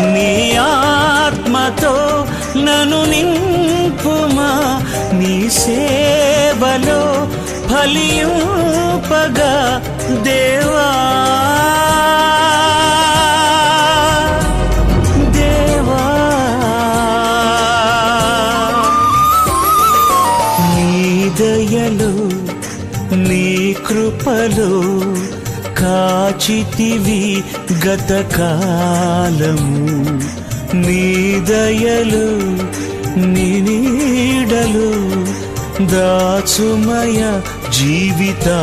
నీ ఆత్మతో నను నింపుమా నీ సేవలో ఫలింపగా దేవా. దేవా. నీ దయలు నీ కృపలు కాచితివి గతకాలము. నీ దయలు నీ నీడలు దాచుమయ జీవితాంతము.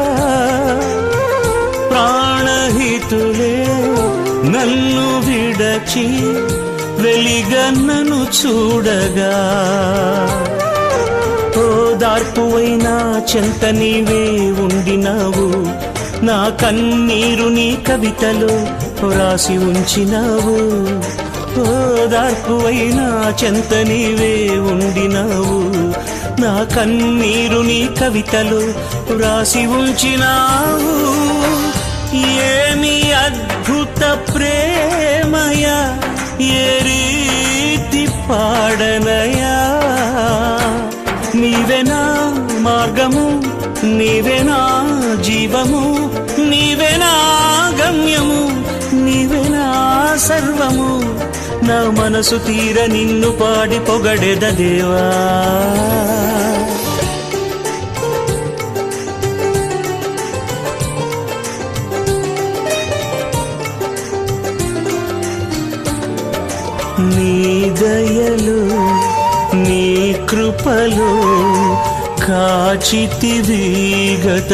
విడచి వెలిగన్నను చూడగా. ఓదార్పువైనా చెంత నీవే ఉండినావు. నా కన్నీరు నీ కవితలో రాసి ఉంచినావు. ఓదార్పువైనా చెంత నీవే ఉండినావు. నా కన్నీరు నీ కవితలో రాసి ఉంచినావు. ఏమి అద్భుత ప్రే ప్రేమయ ఏ రీతి పాడనయా? నీవెనా మార్గము నీవెనా జీవము నీవెనా గమ్యము నీవెనా సర్వము. నా మనసు తీర నిన్ను పాడి పొగడెద దేవా? నీ దయలు నీ కృపలు కాచితివి గత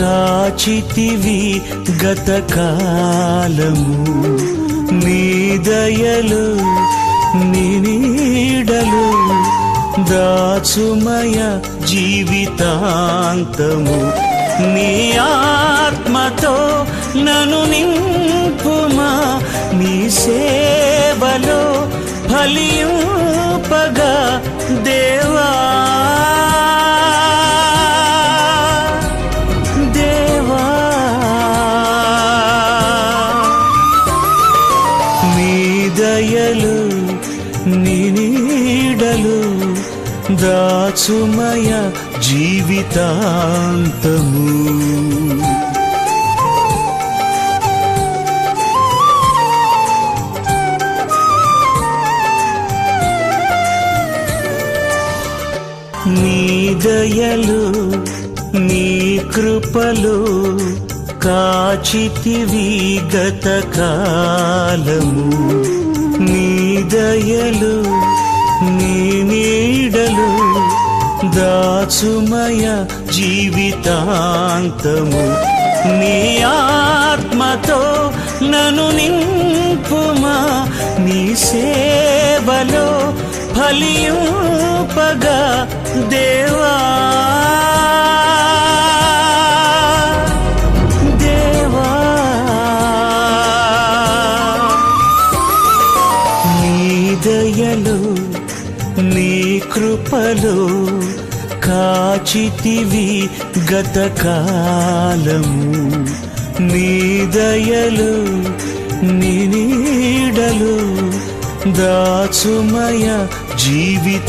కాచితివి గతకాలము. నీ దయలు నీ నీడలు దాచుమయ జీవితాంతము. నీ ఆత్మతో నను నింపుమా నీ సేవలో ఫలింపగా దేవా. దయలు నీ నీడలు దాచుమయ జీవితాంతము. నీ దయలు నీ కృపలు కాచితివి గతకాలము కాలము. నీ దయలు నీ నీడలు దాచుమయ జీవితాంతము. నీ ఆత్మతో నను నింపుమా నీ సేవలో ఫలింపగా దేవా దేవా. కాచితివి గతకాలము. నీ దయలు నీడలు దాచుమయ జీవితాంతము.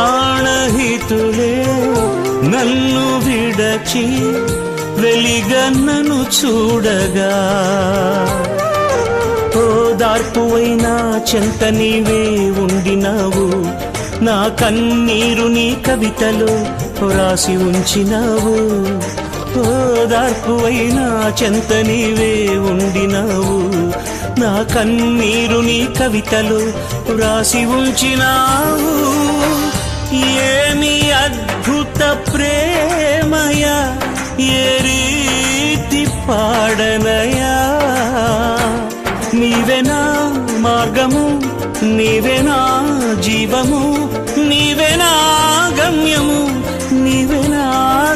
ప్రాణహితులే నన్ను విడచి వెలిగన్నను చూడగా. ఓదార్పువైనా చెంత నీవే ఉండినావు. నా కన్నీరు నీ కవితలో రాసి ఉంచినావు. ఓదార్పువైనా చెంత నీవే ఉండినావు. నా కన్నీరు నీ కవితలు రాసి ఉంచినావు. ఏమి అద్భుత ప్రేమయ ఏ రీతి పాడనయా? నీవెనా మార్గము నీవెనా జీవము నీవెనా గమ్యము నీవెనా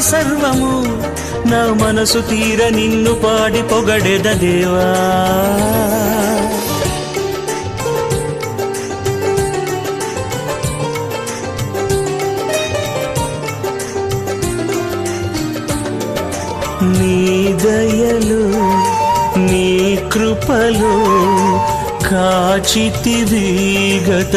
సర్వము. నా మనసు తీర నిన్ను పాడి పొగడెద దేవా నీ దయలు నీ కృపలు కాచితివి గత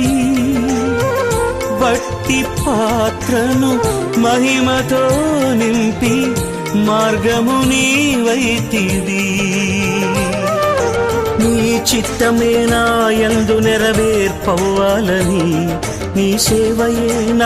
బట్టి పాత్రను మహిమతో నింపి మార్గము నీవైతిది. నీ చిత్తమే నా యందు నెరవేర్పవ్వాలని నీ సేవయే నా